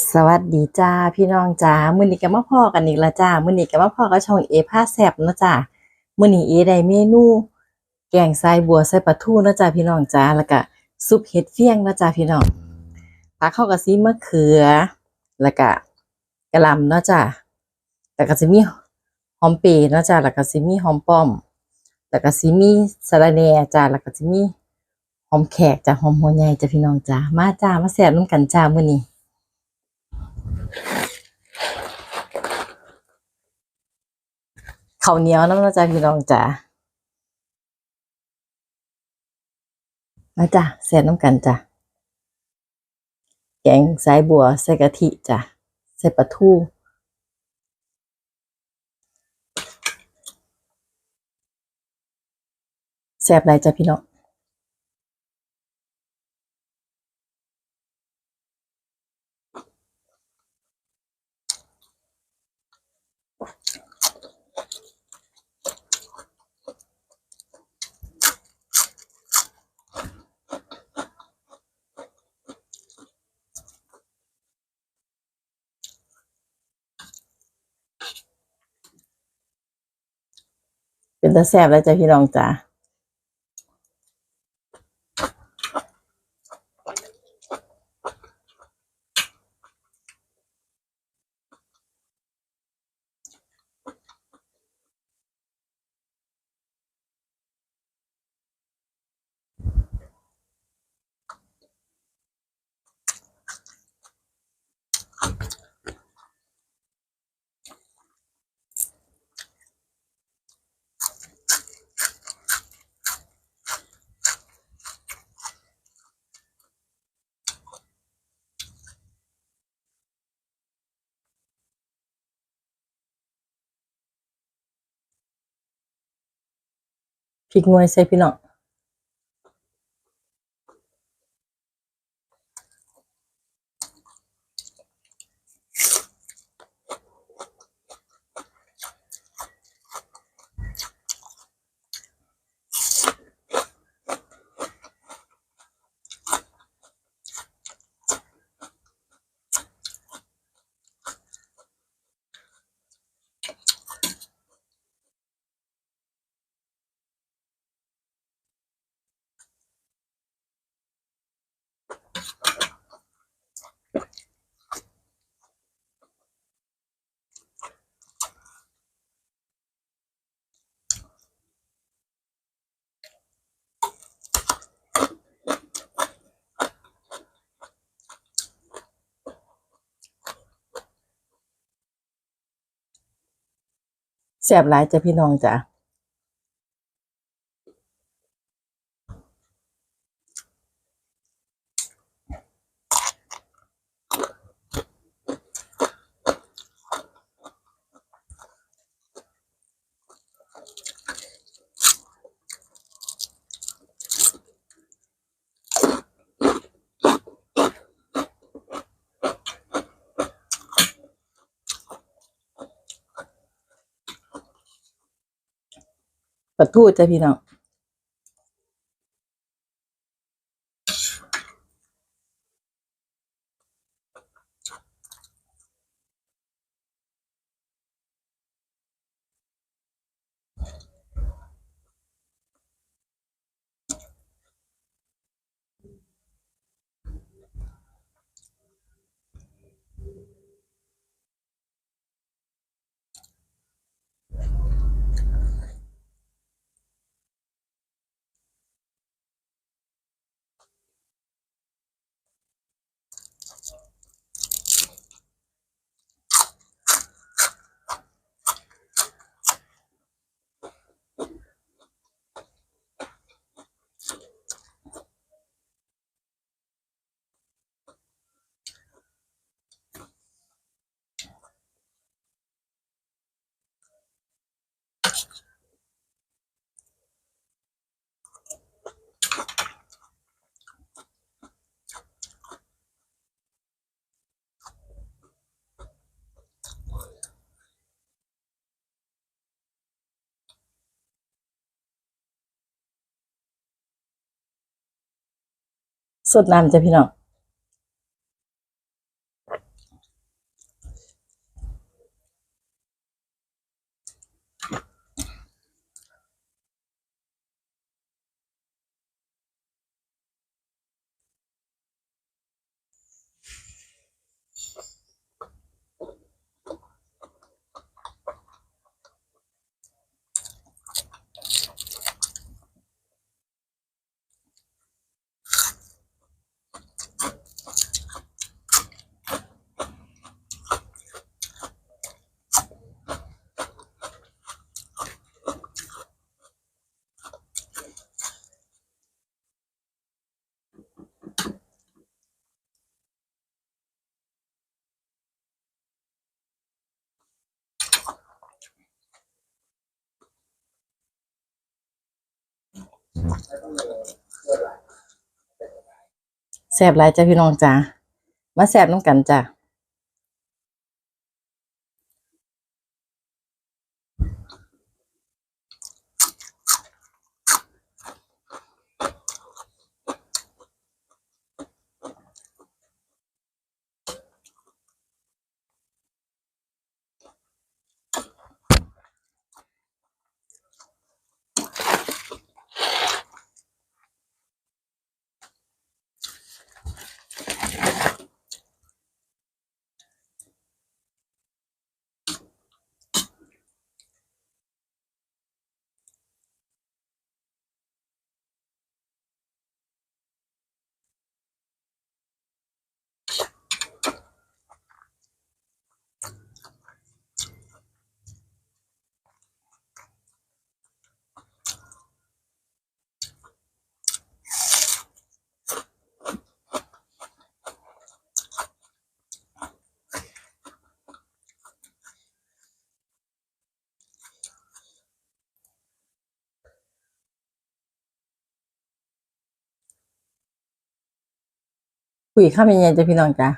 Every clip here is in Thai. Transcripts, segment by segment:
สวัสดีจ้าพี่น้องจ้ามื้อนี้ก็มาพ้อกันอีกแล้วจ้ามื้อนี้ก็มาพ้อกับช่องเอพาแซบนะจ้ามื้อนี้เอได้เมนู แกงทรายบัวใส่ปลาทูนะจ้าพี่น้องจ้าแล้วก็ซุปเห็ดเฟี้ยงนะจ้าพี่น้องผักข้ากับซีมะเขือ แล้วก็กะลำนะจ้าแล้วก็สิมีหอมเปรย์เนะจ้าแล้วก็สิมีหอมป้อมแล้วก็สิมีสะระแหน่จ้าแล้วก็สิมีหอมแขกจ้าหอมหัวใหญ่จ้าพี่น้องจ้ามาจ้ามาแซบน้ำกันจ้ามื้อนี้ ข่าวเหนียวน้ำนะจ๊ะพี่น้องจ๋ามาจ้ะเสียน้ำกันจ้ะแกงสายบัวใส่กะทิจ้ะใส่ปลาทูแซ่บไรจ้ะพี่น้อง เป็นตาแซ่บแล้วจ้ะพี่น้องจ้า พริกงวยใส่พี่น้อง แสบหลายจ้ะพี่น้องจ้ะ ปลา สดน้ำจ้ะพี่น้อง แซ่บหลายจ้ะพี่น้องจ้ามาแซ่บน้ำกันจ้ะ คุยข้ามยังไงจ้ะพี่น้องจ้ะ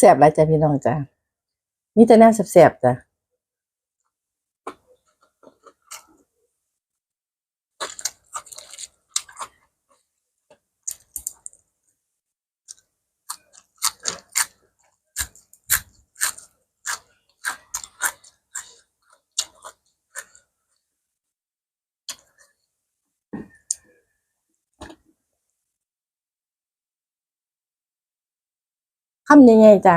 แสบหลายจ้ะพี่น้องจ้ะมีแต่แนวแสบๆจ้ะ คำยังไงจ้ะ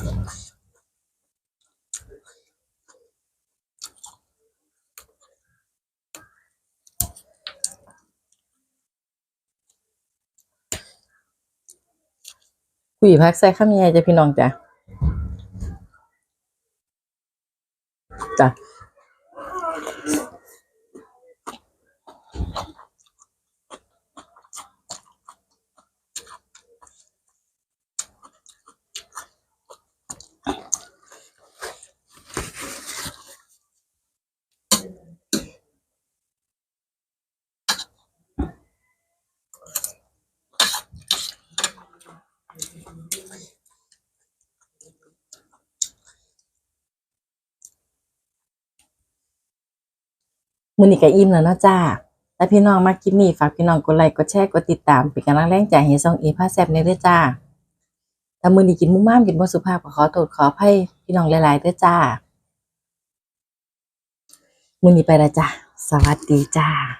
กุยพักใส่ข้ามยายจะพี่น้องจ้ะจ้ะ มือนี้ก็อิ่มแล้วเนาะจ้าถ้าพี่น้องมาคลิปนี้ฝากพี่น้องกดไลค์กดแชร์กดติดตามเป็นกำลังแรงใจให้ซองเอพาแซบในเด้อจ้าถ้ามือนี้กินมุมมามกินบ่สุภาพก็ขอโทษขออภัยพี่น้องหลายๆเด้อจ้ามือนี้ไปละจ้าสวัสดีจ้า